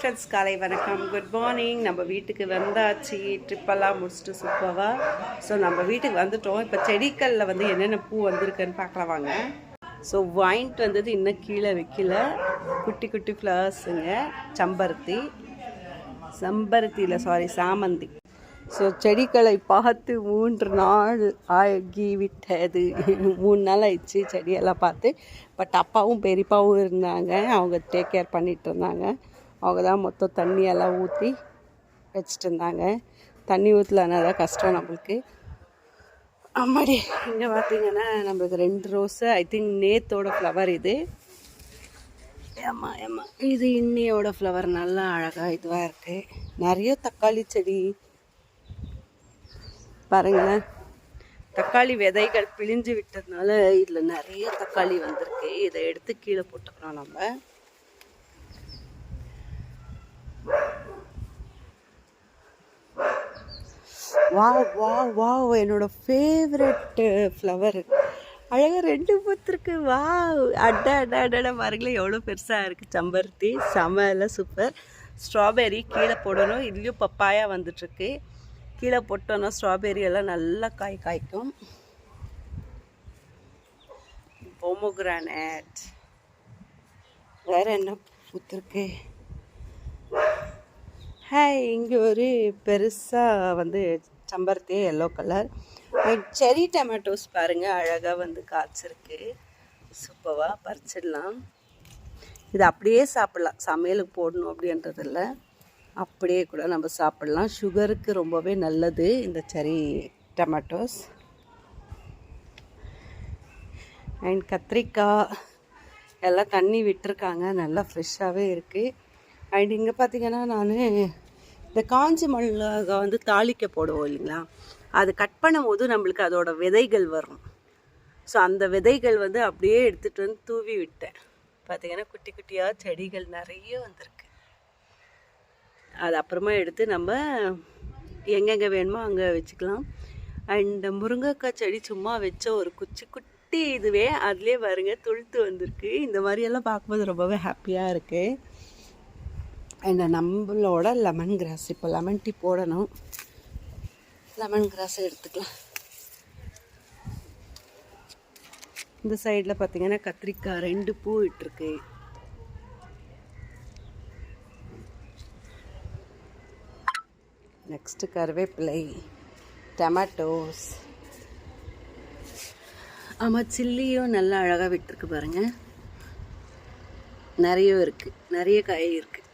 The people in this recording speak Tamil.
ஃப்ரெண்ட்ஸ் காலை வணக்கம். குட் மார்னிங் நம்ம வீட்டுக்கு வந்தாச்சு. ட்ரிப்பெல்லாம் முடிச்சுட்டு சூப்பராக ஸோ நம்ம வீட்டுக்கு வந்துட்டோம். இப்போ செடிகளில் வந்து என்னென்ன பூ வந்திருக்குன்னு பார்க்கலாம் வாங்க. ஸோ வாங்கிட்டு வந்தது இன்னும் கீழே வைக்கல. குட்டி குட்டி ஃப்ளவர்ஸுங்க செம்பருத்தி. செம்பருத்தியில் சாரி சாமந்தி. ஸோ செடிகளை பார்த்து மூன்று நாள் ஆகி விட்டது. மூணு நாள் ஆயிடுச்சு செடியெல்லாம் பார்த்து. பட் அப்பாவும் பெரியப்பாவும் இருந்தாங்க. அவங்க டேக் கேர் பண்ணிகிட்டு இருந்தாங்க. அவங்க தான் மொத்தம் தண்ணியெல்லாம் ஊற்றி வச்சுட்டு இருந்தாங்க தண்ணி ஊற்றலன்னா தான் கஷ்டம் நம்மளுக்கு. ஆமாடி இங்கே பார்த்தீங்கன்னா நம்மளுக்கு ரெண்டு ரோஸு ஐ திங்க் நேத்தோட ஃப்ளவர் இது. ஏம்மா ஏம்மா இது இன்னையோட ஃப்ளவர் நல்லா அழகாக இதுவாக இருக்குது நிறைய தக்காளி செடி. பாருங்களேன். தக்காளி விதைகள் பிழிஞ்சு விட்டதுனால இதில் நிறைய தக்காளி வந்திருக்கு. இதை எடுத்து கீழே போட்டுக்கிறோம் நம்ம. வா வா வா என்னோட ஃபேவரட்டு ஃப்ளவர் அழகாக ரெண்டு பூத்திருக்கு. வா அட அட அட்டா. பாருங்களேன் எவ்வளோ பெருசாக இருக்குது செம்பருத்தி செமல சூப்பர் ஸ்ட்ராபெரி கீழே போடணும். இதுலேயும் பப்பாயா வந்துட்டுருக்கு. கீழே போட்டோன்னா ஸ்ட்ராபெரி எல்லாம் நல்லா காய் காய்க்கும். பொமோகிரானட் வேறு என்ன பூத்திருக்கு? ஹே இங்கே ஒரு பெருசாக வந்து செம்பருத்தி எல்லோ கலர் செரி டொமேட்டோஸ் பாருங்கள் அழகாக வந்து காய்ச்சிருக்கு. சூப்பராக பறிச்சிடலாம். இது அப்படியே சாப்பிட்லாம். சமையலுக்கு போடணும் அப்படின்றது இல்லை. அப்படியே கூட நம்ம சாப்பிட்லாம். சுகருக்கு ரொம்பவே நல்லது இந்த செரி டொமேட்டோஸ் அண்ட் கத்திரிக்காய். எல்லாம் தண்ணி விட்டுருக்காங்க. நல்லா ஃப்ரெஷ்ஷாகவே இருக்குது அண்ட் இங்கே பார்த்தீங்கன்னா நான் இந்த காஞ்சி மிளகா வந்து தாளிக்க போடுவோம் இல்லைங்களா? அது கட் பண்ணும்போது நம்மளுக்கு அதோட விதைகள் வரும். ஸோ அந்த விதைகள் வந்து அப்படியே எடுத்துகிட்டு வந்து தூவி விட்டேன். பார்த்தீங்கன்னா குட்டி குட்டியாக செடிகள் நிறைய வந்திருக்கு. அது அப்புறமா எடுத்து நம்ம எங்கெங்கே வேணுமோ அங்கே வச்சுக்கலாம். அண்ட் முருங்கைக்காய் செடி சும்மா வச்ச ஒரு குச்சி குட்டி இதுவே அதுலேயே பாருங்க துளுத்து வந்திருக்கு. இந்த மாதிரியெல்லாம் பார்க்கும்போது ரொம்பவே ஹாப்பியாக இருக்குது அண்ட் நம்மளோட லெமன் கிராஸ் இப்போ லெமன் டீ போடணும். லெமன் கிராஸ் எடுத்துக்கலாம். இந்த சைடில் பார்த்தீங்கன்னா கத்திரிக்காய் ரெண்டு பூ இட்டிருக்கு. நெக்ஸ்ட்டு கருவேப்பிலை டமேட்டோஸ் ஆமாம் சில்லியும் நல்லா அழகாக விட்டுருக்கு பாருங்கள் நிறைய இருக்குது நிறைய காய் இருக்குது